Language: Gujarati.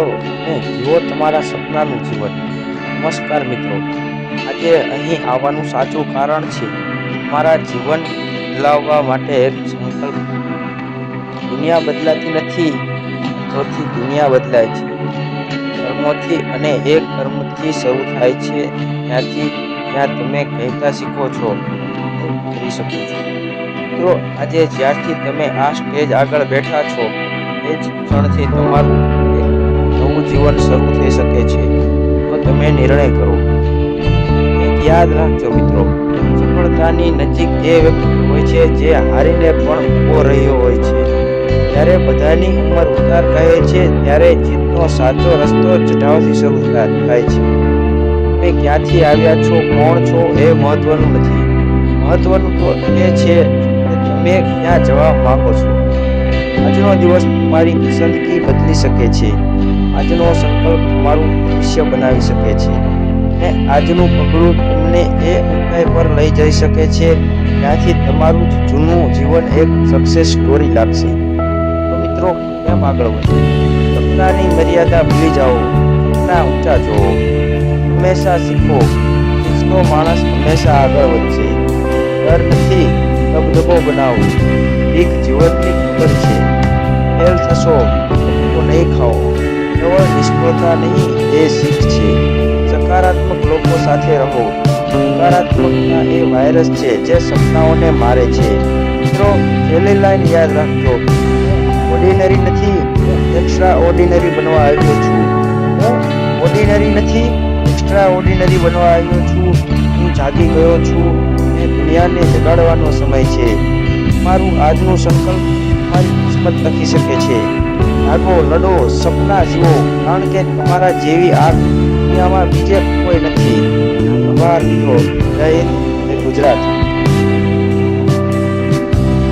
કરો અને જીવો તમારા સપનાનું જીવન. નમસ્કાર મિત્રો. આજે અહીં આવવાનું સાચું કારણ છે મારા જીવન બદલાવવા માટે એક સંકલ્પ. દુનિયા બદલાતી નથી જોથી દુનિયા બદલાય છે. કર્મોથી અને એ કર્મથી શરૂ થાય છે ત્યાંથી ત્યાં તમે કહેતા શીખો છો કરી શકો છો. મિત્રો, આજે જ્યારથી તમે આ સ્ટેજ આગળ બેઠા છો, એ જ ક્ષણથી તમારું એક નવું જીવન શરૂ થઈ શકે છે. તો તમે નિર્ણય કરો. એક યાદ રાખજો મિત્રો, સફળતાની નજીક એ વ્યક્તિ હોય છે, જે હારીને પણ ઊભો રહ્યો હોય છે. જ્યારે બધાની ઉંમર ઉતાર કહે છે, ત્યારે જીતનો સાચો રસ્તો ચઢાવથી શરૂ થાય છે. તમે ક્યાંથી આવ્યા છો, કોણ છો, એ મહત્વનું નથી. મહત્વનું તો એ છે કે તમે ક્યાં જવા માંગો છો. આજનો દિવસ તમારી પસંદગી બદલી શકે છે. આજનો સંકલ્પ તમારું ભવિષ્ય બનાવી શકે છે. અને આજનું પગલું તમને એ ઊંચાઈ પર લઈ જઈ શકે છે. ત્યાંથી તમારું જૂનું જીવન એક સક્સેસ સ્ટોરી લાગશે. તો મિત્રો, કેમ આગળ વધો? સપનાની મર્યાદા ભૂલી જાઓ. સપના ઊંચા જોવો હંમેશા શીખો. શીખતો માણસ હંમેશા આગળ વધશે. ડર નથી. દબદબો બનાવો. એક જીવનની ખબર છે. ફેલ થશો. નિષ્ફળતા નહીં, એ શીખ છે. સકારાત્મક લોકો સાથે રહો. સકારાત્મકતા એ વાયરસ છે, જે સપનાઓને મારે છે. મિત્રો છેલ્લી લાઈન યાદ રાખજો. ઓર્ડિનરી નથી એક્સ્ટ્રા ઓર્ડિનરી બનવા આવ્યો છું. હું ઓર્ડિનરી નથી એક્સ્ટ્રા ઓર્ડિનરી બનવા આવ્યો છું. હું જાગી ગયો છું. એ દુનિયાને જગાડવાનો સમય છે. મારું આજનું સંકલ્પ મારી કિસ્મત લખી શકે છે. ભાગો લડો, સપના જુઓ, કારણ કે તમારા જેવી આ દુનિયામાં બીજે કોઈ નથી. આભાર મિત્રો. જય હિન્દ ગુજરાત.